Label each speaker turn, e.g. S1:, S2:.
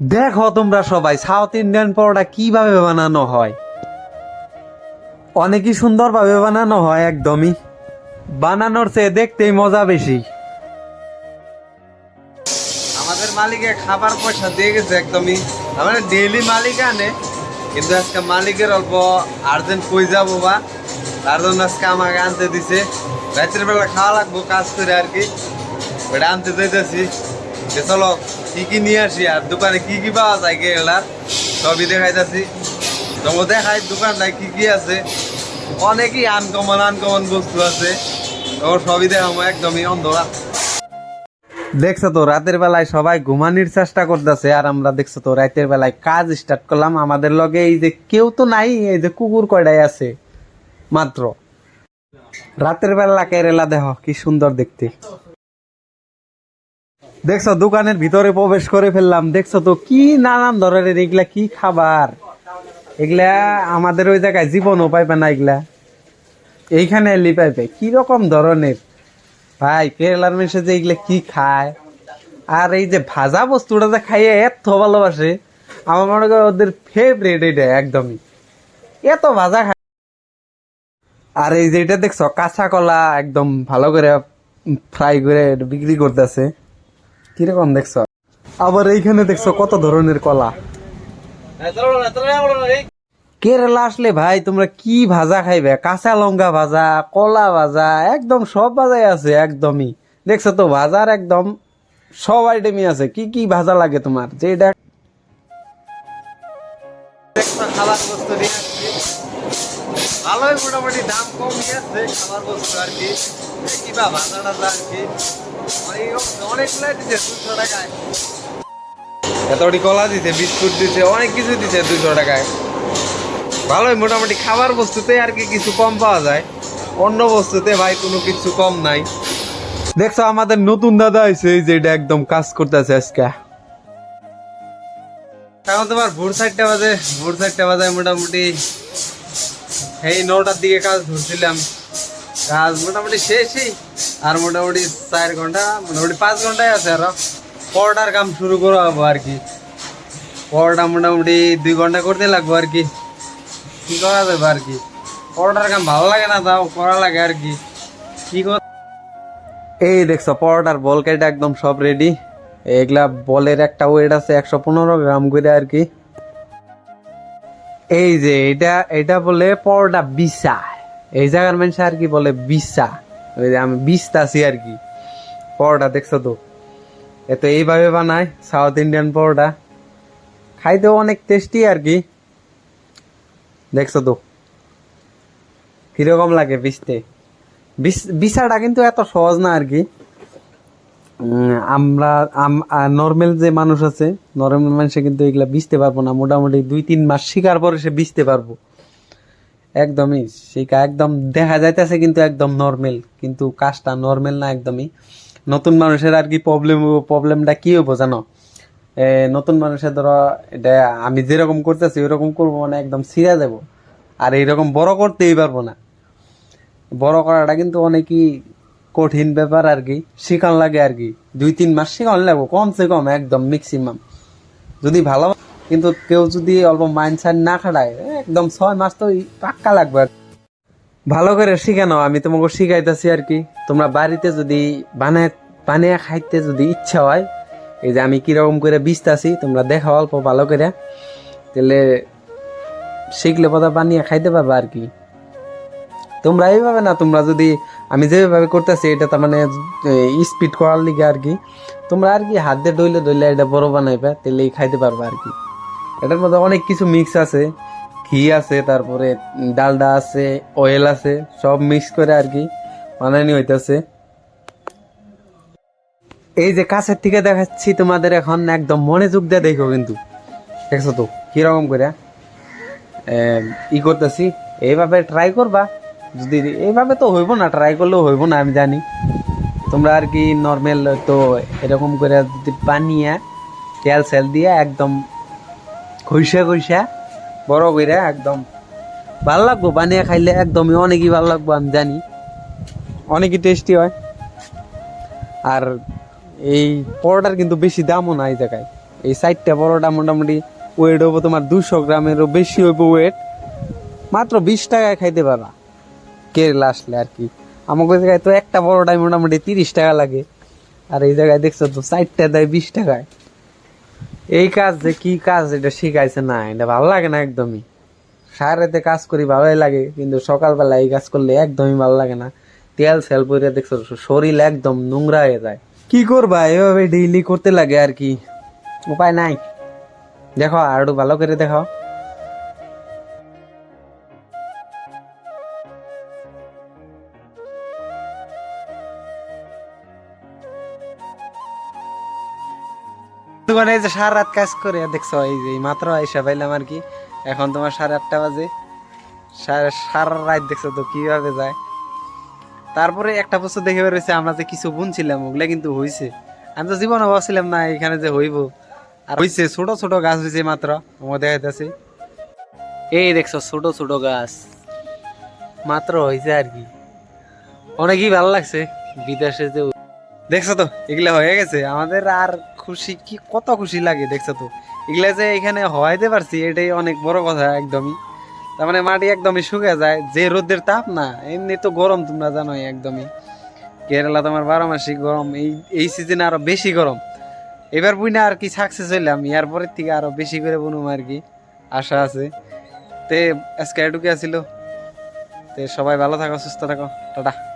S1: দেখো তোমরা সবাই সাউথ ইন্ডিয়ান পরোটা কীভাবে বানানো হয়? অনেকই সুন্দরভাবে বানানো হয় একদমই। বানানোর চেয়ে দেখতেই মজা বেশি। আমাদের মালিকে খাবার পয়সা দিয়ে গেছে একদমই। আমাদের ডেইলি মালিক আনে, কিন্তু আজকে মালিকের অল্প আর্জেন্ট কই যাব বা? তার জন্য আজকে আমাকে আনতে দিছে। রাতের বেলা খাওয়া লাগবো, কাজ করে আর কি। ওটা আনতে দিতেছি চলো, কি কি নিয়ে আসি? আর দোকানে কি কি পাওয়া যায় কেরালার? সবই দেখাইতেছি। তোমার দেখাই দোকানটায় কি কি আছে। অনেকই আনকমন আনকমন বস্তু আছে। ওর সবই দেখাবো, একদমই অন্ধরা দেখছ তো, রাতের বেলায় সবাই ঘুমানির চেষ্টা করতেছে, আর আমরা দেখছ তো, রাতের বেলায় কাজ স্টার্ট করলাম। আমাদের লগে এই যে কেউ তো নাই, এই যে কুকুর কয়টাই আছে, মাত্র। রাতের বেলা কেরেলা দেখো কি সুন্দর দেখতে। দেখছ, দোকানের ভিতরে প্রবেশ করে ফেললাম। দেখছ তো, কি নানান ধরনের এগুলা, কি খাবার? এগুলা আমাদের ওই জায়গায় জীবনও পাইবে না এগুলা। এইখানে এলি পাইবে। কি রকম ধরনের? ভাই কেরালার মেশে যে এগুলা কি খায়? আর এই যে ভাজা বস্তুটা যে খাইয়ে এত ভালোবাসে, আমার মনে হয় ওদের ফেভারিট এটা একদমই। এত ভাজা খায়। আর এই যে এটা দেখছ, কাঁচা কলা একদম ভালো করে ফ্রাই করে বিক্রি করতেছে। কীরকম দেখছ? আবার এইখানে দেখছ কত ধরনের কলা? কেরালা আসলে ভাই, তোমরা কি ভাজা খাইবে? কাঁচা লঙ্কা ভাজা, কলা ভাজা, একদম সব ভাজাই আছে, একদমই। দেখছ তো, ভাজার একদম সব আইটেমই আছে। কি কি ভাজা লাগে তোমার? খাবার বস্তু ভালোই মোটামুটি দাম কম খাবার বস্তু আর কি। কিবা ভাজা টাজা আর কি। এতটি কলা দিছে, বিস্কুট দিছে, অনেক কিছু দিছে দুশো টাকায়। ভালোই, মোটামুটি খাবার বস্তুতে আর কি কিছু কম পাওয়া যায়। অন্য বস্তুতে ভাই কোনো কিছু কম নাই। দেখছ, আমাদের নতুন দাদা হয়েছে এই যে এটা একদম কাজ করতেছে আজকে। এখন তোমার ভোর চারটা বাজে, ভোর চারটা বাজে মোটামুটি। এই নটার দিকে কাজ ধরছিলাম। কাজ মোটামুটি শেষই। আর মোটামুটি চার ঘণ্টা, মোটামুটি পাঁচ ঘন্টায় আছে আরও। পরোটার কাম শুরু করা হব আর কি। পরোটা মোটামুটি দুই ঘণ্টা করতে লাগবো আর কি। কি করা যাবে আর কি? পরোটার কাম ভালো লাগে না তাও, করা লাগে আর কি। কি কর এই দেখছ, পরোটার বল কেটে একদম সব রেডি এগুলা বলের একটা ওয়েট আছে একশো পনেরো গ্রাম করে আর কি। এই যে এটা এটা বলে পরোটা বিসা এই জায়গার মানুষ আর কি বলে বিসা ওই আমি বিস্তাছি আর কি। পরোটা দেখছ তো? এ তো এইভাবে বানায় সাউথ ইন্ডিয়ান পরোটা। খাইতেও অনেক টেস্টি আর কি। দেখছ তো? কীরকম লাগে বিছতে বিছাটা কিন্তু এত সহজ না আর কি। আমরা নর্মাল যে মানুষ আছে নর্মাল মানুষে কিন্তু এগুলা বিচতে পারব না। মোটামুটি দুই, তিন মাস শিকার পরে সে বিচতে পারব। একদমই শিকা একদম দেখা যাইতেছে কিন্তু একদম নর্মাল কিন্তু কাজটা নর্মাল না একদমই। নতুন মানুষের আর কি প্রবলেম প্রবলেমটা কি হব জানো? নতুন মানুষের ধরো, এটা আমি যেরকম করতেছি, ওইরকম করব মানে একদম ছিঁড়ে দেবো আর এইরকম বড় করতেই পারব না। বড় করাটা কিন্তু অনেকই কঠিন ব্যাপার আর কি, শিখান লাগে আর কি। দুই, তিন মাস শিখান লাগবো, কমসে কম একদম ম্যাক্সিমাম যদি ভালো কিন্তু কেউ যদি অল্প মাইন্ড সাইড না খাটায় একদম ছয় মাস তো পাক্কা লাগবে ভালো করে শিখানো, আমি তোমাকে শিখাইতেছি আর কি। তোমরা বাড়িতে যদি বানায়, বানিয়ে খাইতে যদি ইচ্ছা হয়, এই যে আমি কীরকম করে বিচতাছি তোমরা দেখো অল্প ভালো করে। তাহলে শিখলে পথা বানিয়ে খাইতে পারবা আর কি। তোমরা এইভাবে না, তোমরা যদি আমি যেভাবে করতেছি, এটা তার মানে স্পিড করার লিগে আর কি। তোমরা আর কি হাত দিয়ে ডইলে ডইলে এটা বড় বানাইবে তাহলে খাইতে পারবা আর কি। এটার মধ্যে অনেক কিছু মিক্স আছে। ঘি আছে, তারপরে ডালডা আছে অয়েল আছে, সব মিক্স করে আর কি বানানি হইতেছে। এই যে কাছের থেকে দেখাচ্ছি তোমাদের এখন একদম মনোযোগ দিয়ে দেখো কিন্তু। দেখছ তো, কীরকম করে? ই করতেছি। এইভাবে ট্রাই করবা। যদি এইভাবে তো হইব না ট্রাই করলেও হইব না, আমি জানি। তোমরা আর কি নর্মাল তো এরকম করে যদি বানিয়ে তেল সেল দিয়ে একদম খইসা খইসা বড় করে একদম। ভালো লাগবো, বানিয়ে খাইলে একদমই, অনেকই ভালো লাগবো, আমি জানি। অনেকই টেস্টি হয়। আর এই পরোটার কিন্তু বেশি দামও না এই জায়গায়। এই সাইডটা পরোটা মোটামুটি ওয়েট হব তোমার দুশো গ্রামেরও বেশি হইব ওয়েট মাত্র বিশ টাকায় খাইতে পারা কেরলা আসলে আর কি। আমাকে জায়গায় তো একটা বড়টাই মোটামুটি তিরিশ টাকা লাগে। আর এই জায়গায় দেখছ তো সাইডটা দেয় বিশ টাকায়। এই কাজ যে কি কাজ, এটা শিখাইছে না, এটা ভালো লাগে না একদমই। সারাতে কাজ করি ভালোই লাগে, কিন্তু সকালবেলা এই কাজ করলে একদমই ভালো লাগে না। তেল সেল পরে দেখছ, শরীর একদম নোংরা হয়ে যায়। কি করবা, এভাবে ডেইলি করতে লাগে আর কি। উপায় নাই। দেখো আরও ভালো করে দেখাও। দোকানে এই যে সারা রাত কাজ করে, দেখছ, এই যে মাত্র আইসা পাইলাম আর কি। এখন তোমার সাড়ে আটটা বাজে। সারা রাত দেখছ তো কীভাবে যায়। তারপরে একটা বছর দেখে বেরোছে আমরা যে কিছু বুনছিলাম, ওগুলা কিন্তু হইছে। আমি তো জীবনে ভাবছিলাম, না, এখানে যে হইব। আর হইছে, ছোট ছোট গাছ হইছে মাত্র আমার দেখাইতেছে। এই দেখছ, ছোট ছোট গাছ। মাত্র হইছে আর কি। অনেকই ভালো লাগছে, বিদেশে যে দেখছ তো? এগুলা হয়ে গেছে। আমাদের আর খুশি কি, কত খুশি লাগে, দেখছ তো? এগুলা যে এখানে হওয়াইতে পারছি, এটাই অনেক বড় কথা একদমই। তার মানে মাটি একদমই শুকে যায়। যে রোদের তাপ না, এমনি তো গরম তোমরা জানোই একদমই। কেরালা তোমার বারো মাসিক গরম, এই এই সিজনে আরও বেশি গরম। এবার বুঝনা আর কি সাকসেস হইলাম ইয়ার পরের থেকে আরও বেশি করে বুনুম আর কি। আশা আছে। তে, আজকে এটুকু আসিল তে সবাই ভালো থাকো, সুস্থ থাকো। টাটা।